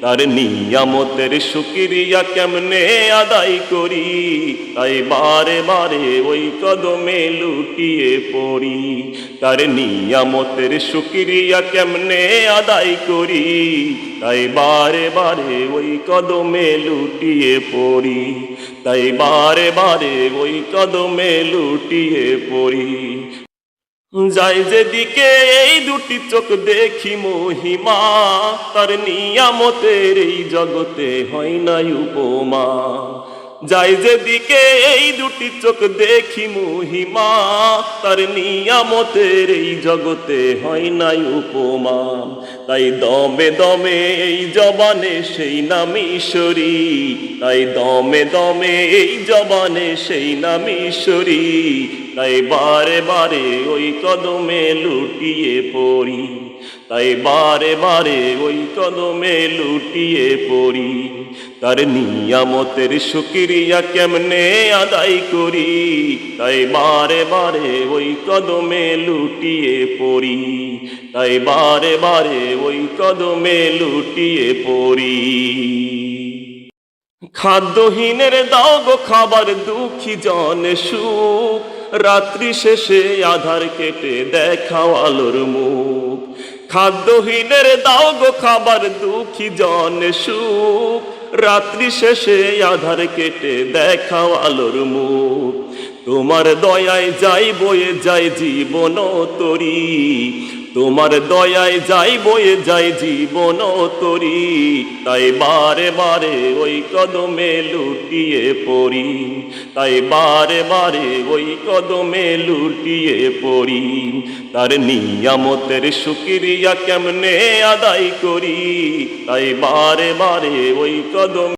তার নিয়ামতের শুক্রিয়া কেমনে আদায় করি? তাই বারে বারে ওই কদমে লুটিয়ে পড়ি। তার নিয়ামতের শুক্রিয়া কেমনে আদায় করি? তাই বারে বারে ওই কদমে লুটিয়ে পড়ি। তাই বারে বারে ওই কদমে লুটিয়ে পড়ি। যাই যেদিকে এই দুটি চোখ দেখি মহিমা তার নিয়ামতের এই জগতে হয় নাই উপমা। যাই যেদিকে এই দুটি চোখ দেখি মহিমা, তার নিয়ামতের এই জগতে হয় নাই উপমা তাই দমে দমে এই জবানে সেই নাম ঈশ্বরী। তাই দমে দমে এই জবানে সেই নাম ঈশ্বরী। তাই বারে বারে ওই কদমে লুটিয়ে পড়ি। তাই বারে বারে ওই কদমে লুটিয়ে পড়ি। তার নিয়ামতের শুক্রিয়া কেমনে আদায় করি? তাই বারে বারে ওই কদমে লুটিয়ে পড়ি। তাই বারে বারে ওই কদমে লুটিয়ে পড়ি। খাদ্যহীনের দাও গো খাবার, দুঃখী জন সুখ। রাত্রি শেষে আধার কেটে দেখাও আলোর মুখ। খাদ্যহীনের দাও গো খাবার দুঃখী জন সুখ। রাত্রি শেষে আধার কেটে দেখাও আলোর মুখ। তোমার দয়ায় যাই বয়ে যাই জীবন তরি। তোমার দয়ায় যাই বয়ে যাই জীবন তরি, তাই বারে বারে ওই কদমে লুটিয়ে পড়ি, তাই বারে বারে ওই কদমে লুটিয়ে পড়ি, তার নিয়ামতের শুক্রিয়া কেমনে আদায় করি, তাই বারে বারে ওই কদম